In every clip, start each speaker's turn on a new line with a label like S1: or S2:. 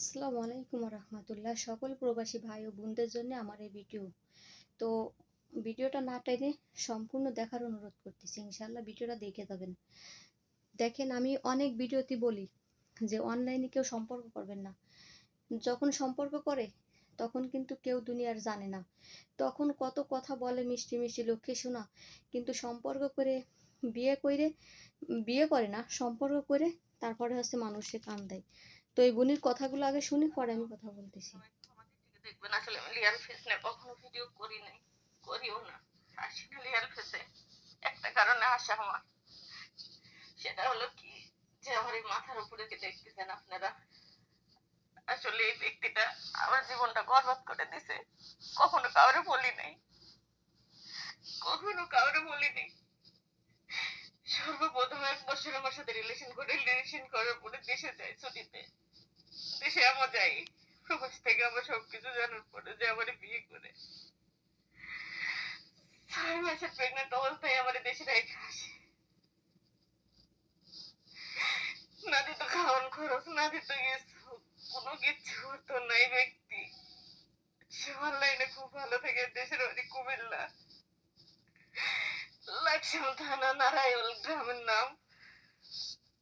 S1: আসসালামু আলাইকুম রহমতুল্লাহ সকল প্রবাসী ভাই ও বোনদের জন্য আমার এই ভিডিও। তো ভিডিওটা না টাইনে সম্পূর্ণ দেখার অনুরোধ করতেছি ইনশাল্লাহ ভিডিওটা দেখে যাবেন। দেখেন, আমি অনেক ভিডিওতে বলি যে অনলাইনে কেউ সম্পর্ক করবেন না। যখন সম্পর্ক করে, তখন কিন্তু কেউ দুনিয়ার জানে না। তখন কত কথা বলে মিষ্টি মিষ্টি লক্ষ্যে শোনা কিন্তু সম্পর্ক করে বিয়ে করে বিয়ে করে না, সম্পর্ক করে তারপরে হচ্ছে মানুষে কান দেয়। তো এই বোনের কথাগুলো আগে শুনি পরে আমি কথা বলতেছি।
S2: দেখবেন? আসলে আমি ফেস কখনো ভিডিও করি নাই। করিও না। ফেসে একটা কারণে আসা আমার। সেটা হলো কি যে আমার এই মাথার উপরে দেখতেছেন আপনারা? আসলে এই ব্যক্তিটা আমার জীবনটা বরবাদ করে দিছে। কখনো কাউরে বলি নাই। কখনো কাউরে বলি নাই। সর্বপ্রথম এক বছর আমার সাথে রিলেশন করে রিলেশন করার পরে দেশে যাই ছুটিতে। যাই প্রবাস থেকে আমার সবকিছু জানার পরে যে আমার বিয়ে করে। ছয় মাসের প্রেগনেন্ট অবস্থায় আমার দেশে রেখে আসে। না দিত খাওয়ান খরচ, না দিত কোনো কিছু তো নাই ব্যক্তি। সে অনলাইনে খুব ভালো থেকে দেশের বাড়ি কুমিল্লা। লাকসাম থানা, নারায়ণ গ্রামের নাম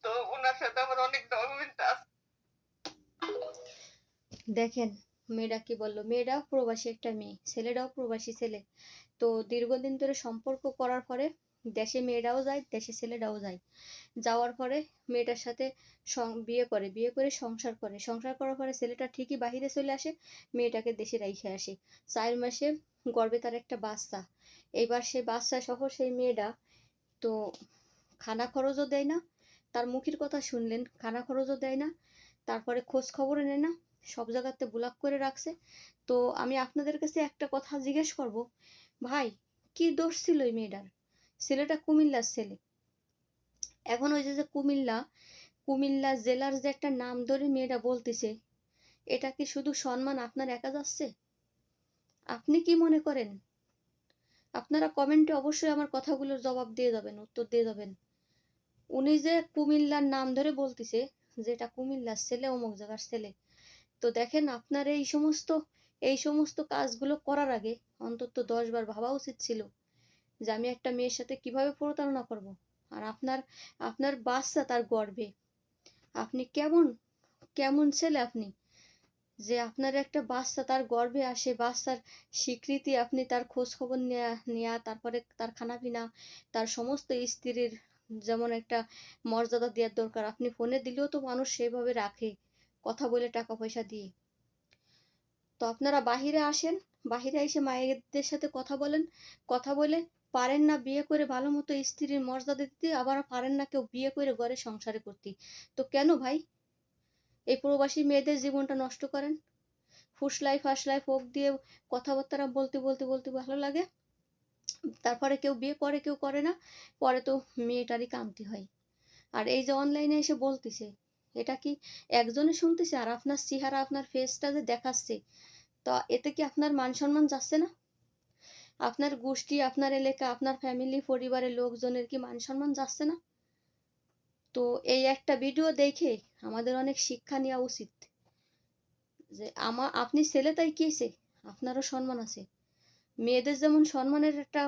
S2: তো ওনার সাথে আমার অনেক ডকুমেন্ট আছে
S1: দেখেন, মেয়েরা কি বলল? মেয়েরাও প্রবাসী একটা মেয়ে, ছেলেরাও প্রবাসী ছেলে। তো দীর্ঘদিন ধরে সম্পর্ক করার পরে দেশে মেয়েরাও যায়, দেশে ছেলেরাও যায়। যাওয়ার পরে মেয়েটার সাথে বিয়ে করে বিয়ে করে সংসার করে। সংসার করার পরে ছেলেটা ঠিকই বাহিরে চলে আসে, মেয়েটাকে দেশে রাইখে আসে। চার মাসে গর্বে তার একটা বাচ্চা। এইবার সে বাচ্চা সহ সেই মেয়েটা তো খানা খরচও দেয় না, তার মুখের কথা শুনলেন, খানা খরচও দেয় না, তারপরে খোঁজ খবরও নেয় না সব জায়গাতে ব্লক করে রাখছে। তো আমি আপনাদের কাছে একটা কথা জিজ্ঞেস করব, ভাই, কি দোষ ছিল ওই মেয়েটার? ছেলেটা কুমিল্লার ছেলে। এখন ওই যে কুমিল্লা কুমিল্লা জেলার যে একটা নাম ধরে মেয়েটা বলতেছে, এটা কি শুধু সম্মান আপনার একা যাচ্ছে? আপনি কি মনে করেন? আপনারা কমেন্টে অবশ্যই আমার কথাগুলোর জবাব দিয়ে যাবেন, উত্তর দিয়ে যাবেন। উনি যে কুমিল্লার নাম ধরে বলতেছে যে এটা কুমিল্লার ছেলে, অমুক জায়গার ছেলে তো দেখেন আপনার এই সমস্ত এই সমস্ত কাজগুলো করার আগে অন্তত দশ বার ভাবা উচিত ছিল যে আমি একটা মেয়ের সাথে কীভাবে প্রতারণা করব? আর আপনার আপনার বাচ্চা তার গর্বে আপনি কেমন কেমন ছেলে আপনি? যে আপনার একটা বাচ্চা তার গর্বে আসে বাচ্চার স্বীকৃতি আপনি তার খোঁজ খবর নেওয়া নেওয়া তারপরে তার খানাপিনা, তার সমস্ত স্ত্রীর যেমন একটা মর্যাদা দেওয়ার দরকার, আপনি ফোনে দিলেও তো মানুষ সেভাবে রাখে। কথা বলে টাকা পয়সা দিয়ে তো আপনারা বাহিরে আসেন, বাহিরে এসে মায়েদের সাথে কথা বলেন। কথা বলে পারেন না বিয়ে করে ভালো মতো স্ত্রীর মর্যাদা দিতে, আবার পারেন না কেউ বিয়ে করে ঘরে সংসারে করতে। তো কেন ভাই? এই প্রবাসী মেয়েদের জীবনটা নষ্ট করেন। ফুসলাই ফাসলাই ফোক দিয়ে কথাবার্তা বলতে বলতে বলতে ভালো লাগে। তারপরে কেউ বিয়ে করে, কেউ করে না, পরে তো মেয়েটারই কামতি হয়। আর এই যে অনলাইনে এসে বলতেছে এটা কি একজনে শুনতেছে আর আপনার চেহারা, আপনার ফেসটা যে দেখাচ্ছে, তো এতে কি আপনার মান সম্মান যাচ্ছে না? আপনার গোষ্ঠী, আপনার এলাকা, আপনার ফ্যামিলি পরিবারের লোকজনের কি মান সম্মান যাচ্ছে না? তো এই একটা ভিডিও দেখে আমাদের অনেক শিক্ষা নেওয়া উচিত যে আমার আপনি ছেলে তাই কি হয়েছে? আপনারও সম্মান আছে। মেয়েদের যেমন সম্মানের একটা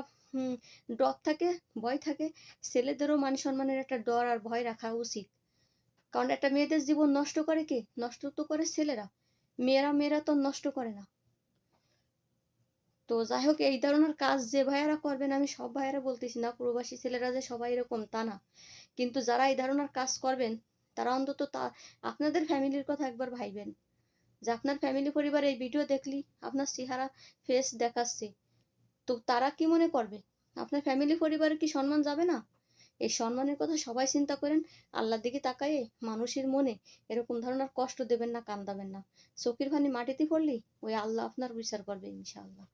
S1: ডর থাকে, ভয় থাকে, ছেলেদেরও মান সম্মানের একটা ডর আর ভয় রাখা উচিত। কারণ একটা মেয়েদের জীবন নষ্ট করে কে? নষ্ট তো করে ছেলেরা। মেয়েরা মেয়েরা তো নষ্ট করে না। তো যাই হোক, এই ধরনের কাজ যে ভাইয়ারা করবেন, আমি সব ভাইয়ারা বলতেছি না, প্রবাসী ছেলেরা যে সবাই এরকম, তা না। কিন্তু যারা এই ধরনের কাজ করবেন, তারা অন্তত তা, আপনাদের ফ্যামিলির কথা একবার ভাইবেন। যে আপনার ফ্যামিলি পরিবার এই ভিডিও দেখলি, আপনার চেহারা ফেস দেখাচ্ছে। তো তারা কি মনে করবে? আপনার ফ্যামিলি পরিবারের কি সম্মান যাবে না? এই সম্মানের কথা সবাই চিন্তা করেন, আল্লাহর দিকে তাকায়ে মানুষের মনে এরকম ধরনের কষ্ট দেবেন না, কান্দাবেন না। চোখের ভানি মাটিতে পড়লেই ওই আল্লাহ আপনার বিচার করবে ইনশাআল্লাহ।